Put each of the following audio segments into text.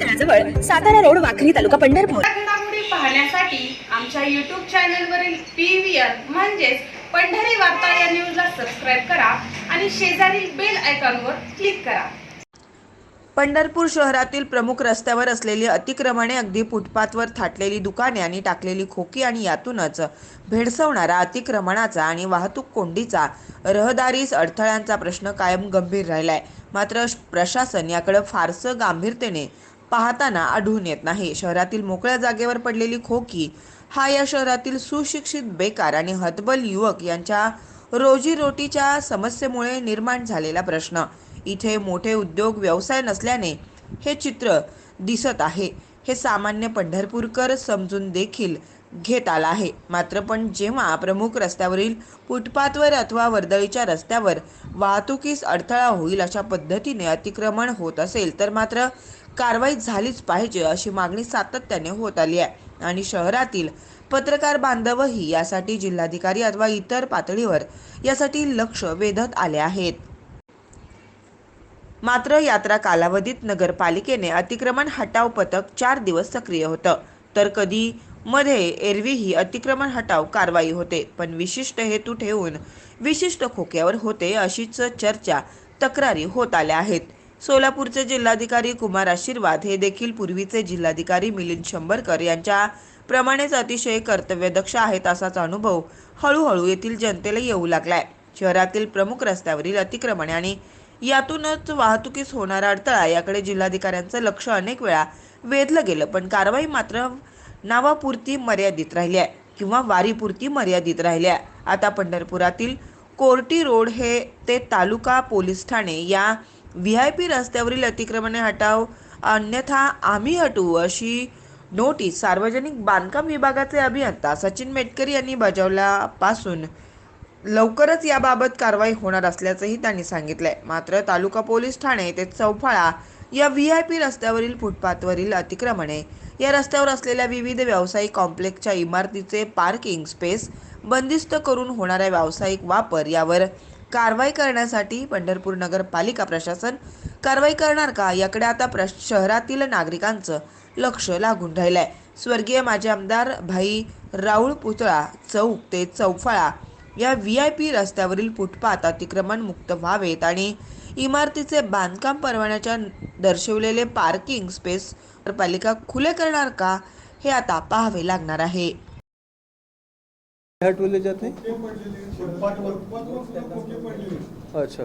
तळाजवळ Satara road Wakhari तालुका पंढरपूर. पाहण्यासाठी आमच्या युट्यूब चॅनलवरील पी व्ही आर म्हणजेच पंढरी वार्ता या न्यूजला सबस्क्राईब करा आणि शेजारील बेल आयकॉनवर क्लिक करा. पंढरपूर शहरातील प्रमुख रस्त्यावर असलेली अतिक्रमणे अगदी फुटपाथवर थाटलेली दुकाने आणि टाकलेली खोकी आणि यातूनच भेडसवणारा अतिक्रमणाचा आणि वाहतूक कोंडीचा रहदारीस अडथळ्यांचा प्रश्न कायम गंभीर राहिलाय. मात्र श- प्रशासन याकडे फारसं गांभीर्यतेने पाहताना आढळून येत नाही. शहरातील मोकळ्या जागेवर पडलेली खोकी हा या शहरातील सुशिक्षित बेकार आणि हतबल युवक यांच्या रोजीरोटीच्या समस्येमुळे निर्माण झालेला प्रश्न. इथे मोठे उद्योग व्यवसाय नसल्याने हे चित्र दिसत आहे. हे सामान्य पंढरपूरकर समजून देखील घेत आला आहे. मात्र पण जेव्हा प्रमुख रस्त्यावरील फुटपाथवर अथवा वर्दळीच्या रस्त्यावर वाहतुकीस अडथळा होईल अशा पद्धतीने अतिक्रमण होत असेल तर मात्र कारवाई झालीच पाहिजे अशी मागणी सातत्याने होत आली आहे. आणि शहरातील पत्रकार बांधवही यासाठी जिल्हाधिकारी अथवा इतर पातळीवर यासाठी लक्ष वेधत आले आहेत. मात्र यात्रा कालावधीत नगरपालिकेने अतिक्रमण हटाव पथक चार दिवस सक्रिय होतं. तर कधी मध्ये एरवी ही अतिक्रमण हटाव कारवाई होते पण विशिष्ट हेतू ठेवून विशिष्ट खोक्यावर होते अशीच चर्चा तक्रारी होत आल्या आहेत. सोलापूरचे जिल्हाधिकारी कुमार आशीर्वाद हे देखील पूर्वीचे जिल्हाधिकारी मिलिंद शंभरकर यांच्या प्रमाणेच अतिशय कर्तव्यदक्ष आहेत असाच अनुभव हळूहळू येथील जनतेला येऊ लागलाय. शहरातील प्रमुख रस्त्यावरील अतिक्रमणे आणि यातूनच वाहतुकीस होणारा अडथळा याकडे जिल्हाधिकाऱ्यांचं लक्ष अनेक वेळा वेधलं गेलं पण कारवाई मात्र नावापुरती मर्यादित राहिल्या किंवा वारीपुरती मर्यादित राहिल्या. आता पंढरपुरातील कोर्टी रोड हे ते तालुका पोलीस ठाणे या व्ही आय पी रस्त्यावरील अतिक्रमणे हटाव अन्यथा आम्ही हटवू अशी नोटीस सार्वजनिक बांधकाम विभागाचे अभियंता सचिन मेटकरी यांनी बजावल्यापासून लवकरच याबाबत कारवाई होणार असल्याचंही त्यांनी सांगितलंय. मात्र तालुका पोलीस ठाणे ते चौफाळा या व्ही आय पी रस्त्यावरील फुटपाथवरील अतिक्रमणे या रस्त्यावर असलेल्या विविध व्यावसायिक कॉम्प्लेक्सच्या इमारतीचे पार्किंग स्पेस बंदिस्त करून होणारा व्यावसायिक वापर यावर कारवाई करण्यासाठी पंढरपूर नगरपालिका प्रशासन कारवाई करणार का? याकडे आता प्रश शहरातील नागरिकांचं लक्ष लागून राहिलंय. स्वर्गीय माजी आमदार भाई राऊळ पुतळा चौक ते चौफाळा या व्ही आय पी रस्त्यावरील फुटपाथ अतिक्रमण मुक्त व्हावेत आणि इमारतीचे बांधकाम परवान्याच्या दर्शवलेले पार्किंग स्पेस पालिका खुले करणार का हे आता पाहावे लागणार आहे. हटवले जाते अच्छा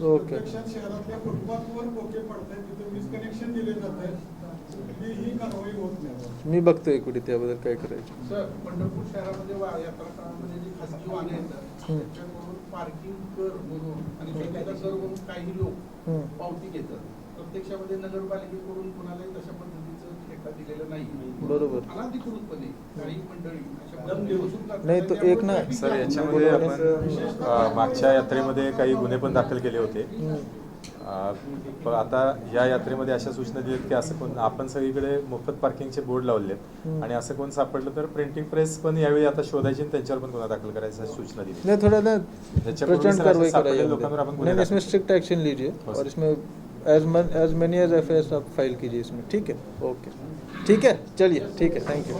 ओके. शहरातल्या फुटपाथवर खोके पडतायत तिथे वीज कनेक्शन दिले जात आहे ही मी बघतोय कुठे त्याबद्दल काय करायचं. सर पंढरपूर शहरामध्ये वा- यात्रा काळामध्ये जी खासगी वाहने येतात. त्याच्याकडून पार्किंग कर म्हणून आणि स्वतःचा कर म्हणून काही लोक. पावती घेतात. प्रत्यक्षामध्ये नगरपालिकेकडून कुणालाही तशा पद्धतीचं ठेका दिलेला नाही. बरोबर. अनाधिकृतपणे काही मंडळी. नाही, तो एक ना- सर याच्यामध्ये आपण मागच्या यात्रेमध्ये काही गुन्हे पण दाखल केले होते. पण आता या यात्रेमध्ये अशा सूचना दिल्यात की असं कोण आपण सगळीकडे मोफत पार्किंगचे बोर्ड लावले आणि असं कोण सापडलं तर प्रिंटिंग प्रेस पण यावेळी आता शोधायची आणि त्यांच्यावर पण गुन्हा दाखल करायचा अशी सूचना दिली नहीं थोड़ा लोकांवर आपण स्ट्रिक्ट एक्शन लीजिए हो, और. इसमें as as many as F आप फाइल कीजिए इसमें ठीक है? ओके ठीक है? चलिए ठीक है थैंक यू